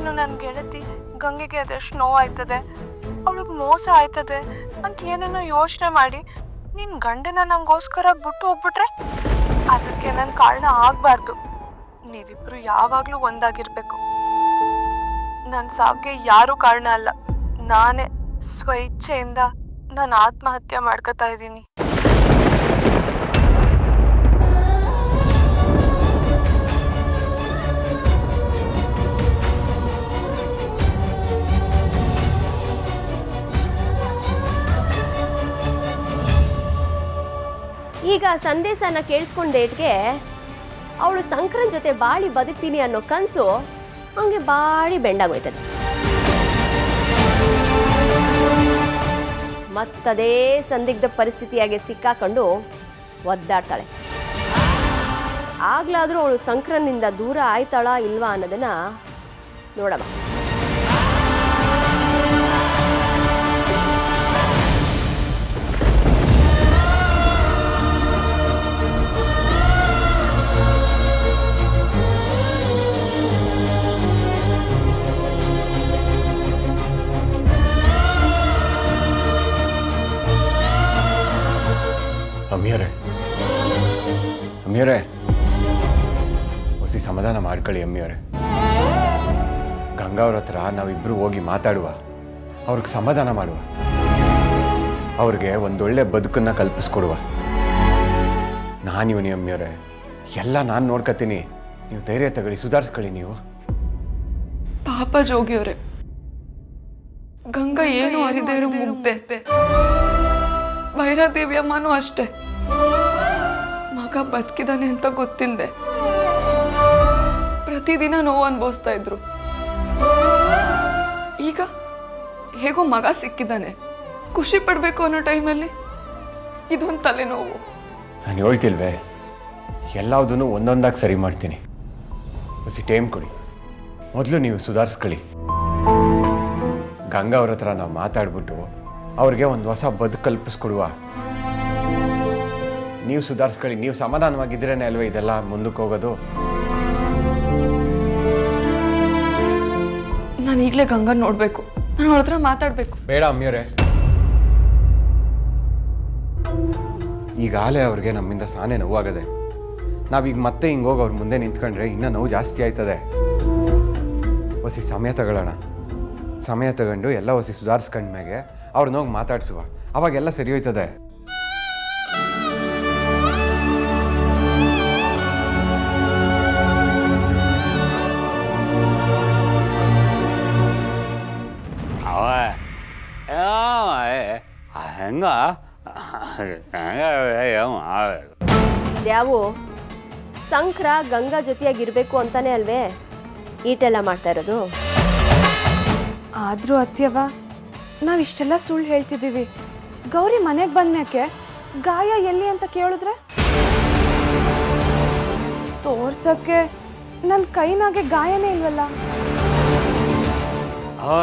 ನೀನು ನನ್ನ ಗೆಳತಿ. ಗಂಗೆಗೆ ಅದೆಷ್ಟು ನೋವಾಯ್ತದೆ. ಅವಳಿಗೆ ಮೋಸ ಆಯ್ತದೆ ಅಂತ ಏನೇನೋ ಯೋಚನೆ ಮಾಡಿ ನಿನ್ನ ಗಂಡನ ನಂಗೋಸ್ಕರ ಬಿಟ್ಟು ಹೋಗ್ಬಿಟ್ರೆ? ಅದಕ್ಕೆ ನನ್ನ ಕಾರಣ ಆಗಬಾರ್ದು. ನೀವಿಬ್ರು ಯಾವಾಗಲೂ ಒಂದಾಗಿರ್ಬೇಕು. ನನ್ನ ಸಾವಿಗೆ ಯಾರೂ ಕಾರಣ ಅಲ್ಲ. ನಾನೇ ಸ್ವಇಚ್ಛೆಯಿಂದ ನಾನು ಆತ್ಮಹತ್ಯೆ ಮಾಡ್ಕೋತಾ ಇದ್ದೀನಿ. ಈಗ ಸಂದೇಶನ ಕೇಳಿಸ್ಕೊಂಡೇಟ್ಗೆ ಅವಳು ಸಂಕ್ರನ್ ಜೊತೆ ಬಾಳಿ ಬದುಕ್ತೀನಿ ಅನ್ನೋ ಕನಸು ಅವನಿಗೆ ಬಾಳಿ ಬೆಂಡಾಗೋಯ್ತದೆ. ಮತ್ತದೇ ಸಂದಿಗ್ಧ ಪರಿಸ್ಥಿತಿಯಾಗಿ ಸಿಕ್ಕಾಕೊಂಡು ಒದ್ದಾಡ್ತಾಳೆ. ಆಗ್ಲಾದ್ರೂ ಅವಳು ಸಂಕ್ರನ್ನಿಂದ ದೂರ ಆಯ್ತಾಳ ಇಲ್ವಾ ಅನ್ನೋದನ್ನ ನೋಡಮ್ಮ. ಅಮ್ಮಿಯವರೇ ಅಮ್ಮಿಯವರೇ ಹೊಸಿ ಸಮಾಧಾನ ಮಾಡ್ಕೊಳ್ಳಿ ಅಮ್ಮಿಯವರೇ ಗಂಗಾವ್ರ ಹತ್ರ ನಾವಿಬ್ಬರು ಹೋಗಿ ಮಾತಾಡುವ. ಅವ್ರಿಗೆ ಸಮಾಧಾನ ಮಾಡುವ. ಅವ್ರಿಗೆ ಒಂದೊಳ್ಳೆ ಬದುಕನ್ನು ಕಲ್ಪಿಸ್ಕೊಡುವ. ನಾನಿವನಿ ಅಮ್ಮಿಯವರೇ ಎಲ್ಲ ನಾನು ನೋಡ್ಕೋತೀನಿ. ನೀವು ಧೈರ್ಯ ತಗೊಳ್ಳಿ, ಸುಧಾರಿಸ್ಕೊಳ್ಳಿ ನೀವು. ಪಾಪ ಜೋಗಿಯವರೇ ಗಂಗಾ ಏನು ಅರಿದೇ ಇರೋ ಮುಗ್ದೆ. ಭೈರಾದೇವಿ ಅಮ್ಮನೂ ಅಷ್ಟೇ. ಮಗ ಬದುಕಿದಾನೆ ಅಂತ ಗೊತ್ತಿಲ್ಲದೆ ಪ್ರತಿದಿನ ನೋವು ಅನುಭವಿಸ್ತಾ ಇದ್ರು. ಈಗ ಹೇಗೋ ಮಗ ಸಿಕ್ಕಿದ್ದಾನೆ ಖುಷಿ ಪಡಬೇಕು ಅನ್ನೋ ಟೈಮಲ್ಲಿ ಇದೊಂದು ತಲೆನೋವು. ನಾನು ಹೇಳ್ತಿಲ್ವೇ? ಎಲ್ಲದನ್ನು ಒಂದೊಂದಾಗಿ ಸರಿ ಮಾಡ್ತೀನಿ. ಹೊಸಿ ಟೈಮ್ ಕೊಡಿ. ಮೊದಲು ನೀವು ಸುಧಾರಿಸ್ಕೊಳ್ಳಿ. ಗಂಗಾ ಅವ್ರ ಹತ್ರ ನಾವು ಮಾತಾಡ್ಬಿಟ್ಟು ಅವ್ರಿಗೆ ಒಂದು ಹೊಸ ಬದುಕು ಕಲ್ಪಿಸ್ಕೊಡುವ. ನೀವು ಸುಧಾರಿಸ್ಕೊಳ್ಳಿ ನೀವು ಸಮಾಧಾನವಾಗಿದ್ದರೇನೆ ಅಲ್ವೇ ಇದೆಲ್ಲ ಮುಂದಕ್ಕೆ ಹೋಗೋದು? ನಾನು ಈಗಲೇ ಗಂಗನ್ ನೋಡಬೇಕು. ನಾನು ಅವಳ ಹತ್ರ ಮಾತಾಡಬೇಕು. ಬೇಡ ಅಮ್ಮಿಯವರೇ. ಈಗಾಗಲೇ ಅವ್ರಿಗೆ ನಮ್ಮಿಂದ ಸಾನೆ ನೋವಾಗದೆ. ನಾವೀಗ ಮತ್ತೆ ಹಿಂಗೋಗಿ ಅವ್ರ ಮುಂದೆ ನಿಂತ್ಕೊಂಡ್ರೆ ಇನ್ನೂ ನೋವು ಜಾಸ್ತಿ ಆಯ್ತದೆ. ಹೊಸಿ ಸಮಯ ತಗೊಳ್ಳೋಣ. ಸಮಯ ತಗೊಂಡು ಎಲ್ಲ ಹೊಸಿ ಸುಧಾರಿಸ್ಕೊಂಡ್ಮೇಗೆ ಅವ್ರನ್ನ ಹೋಗಿ ಮಾತಾಡ್ಸುವ. ಅವಾಗೆಲ್ಲ ಸರಿ ಹೋಯ್ತದೆ. ಹೆಂಗ? ಯಾವು ಸಂಕ್ರ ಗಂಗಾ ಜೊತೆಯಾಗಿರ್ಬೇಕು ಅಂತಾನೆ ಅಲ್ವೇ? ಈಟೆಲ್ಲ ಮಾಡ್ತಾ ಇರೋದು? ಆದರೂ ಅತ್ಯವ ನಾವು ಇಷ್ಟೆಲ್ಲ ಸುಳ್ಳು ಹೇಳ್ತಿದ್ದೀವಿ. ಗೌರಿ ಮನೆಗೆ ಬಂದ್ಮ್ಯಾಕೆ? ಗಾಯ ಎಲ್ಲಿ ಅಂತ ಕೇಳಿದ್ರೆ? ತೋರ್ಸಕ್ಕೆ ನನ್ನ ಕೈನಾಗೆ ಗಾಯನೇ ಇಲ್ವಲ್ಲ? ಅವ